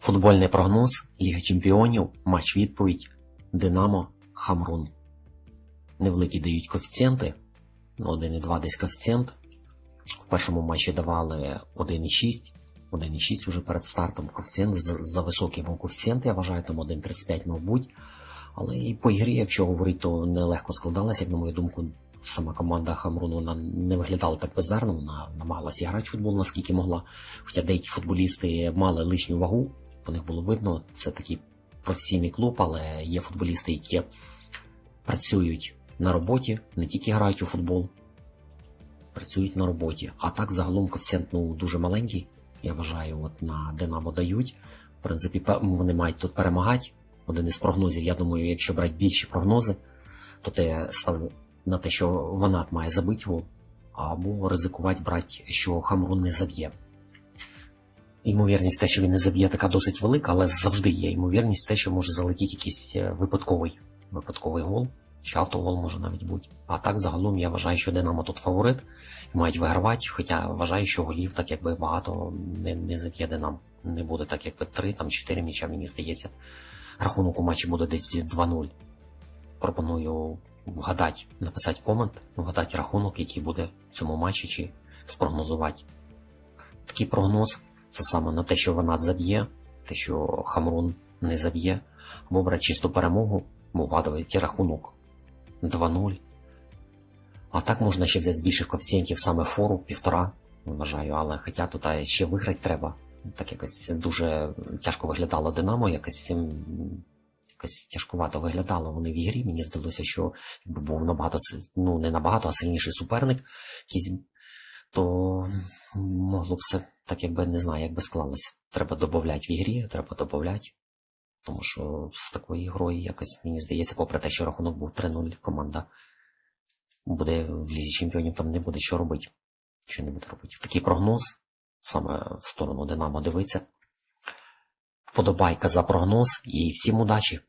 Футбольний прогноз Ліга Чемпіонів, матч відповідь Динамо Хамрун. Невеликі дають коефіцієнти. Ну, 1,2 десь коефіцієнт. В першому матчі давали 1,6. 1,6 уже перед стартом коефіцієнт. За, за високий був коефіцієнт, я вважаю, там 1,35, мабуть. Але і по ігрі, якщо говорити, то нелегко складалася, як на мою думку, сама команда Хамруну вона не виглядала так бездарно, вона намагалася грати в футбол наскільки могла. Хоча деякі футболісти мали лишню вагу, по них було видно, це такий професійний клуб, але є футболісти, які працюють на роботі, не тільки грають у футбол, працюють на роботі. А так загалом коефіцієнт ну, дуже маленький. Я вважаю, от на Динамо дають. В принципі, вони мають тут перемагати. Один із прогнозів, я думаю, якщо брати більші прогнози, то те ставлю на те, що Ванат має забити гол, або ризикувати брати, що Хамрун не заб'є. Ймовірність те, що він не заб'є, така досить велика, але завжди є ймовірність те, що може залетіти якийсь е, випадковий, випадковий гол, чи автогол може навіть бути. А так загалом я вважаю, що Динамо тут фаворит і мають вигравати, хоча вважаю, що голів так якби багато не, не заб'є Динамо. Не буде так, якби 3 там 4 м'яча, мені здається. Рахунок у матчі буде десь 2-0. Пропоную вгадати, написати комент, вгадати рахунок, який буде в цьому матчі, чи спрогнозувати. Такий прогноз це саме на те, що вона заб'є, те, що Хамрун не заб'є, або брати чисту перемогу, або вгадувати рахунок 2-0. А так можна ще взяти з більших коефіцієнтів саме фору, півтора, вважаю, але хоча тут ще виграти треба. Так якось дуже тяжко виглядало Динамо, якось, якось тяжкувато виглядало вони в ігрі. Мені здалося, що якби був набагато ну не набагато, а сильніший суперник, якийсь, то могло б все так, якби не знаю, як би склалося. Треба додати в ігрі, треба додати. Тому що з такою грою якось мені здається, попри те, що рахунок був 3-0, команда буде в лізі чемпіонів, там не буде що робити. Що не буде робити. Такий прогноз саме в сторону Динамо дивиться. Вподобайка за прогноз і всім удачі!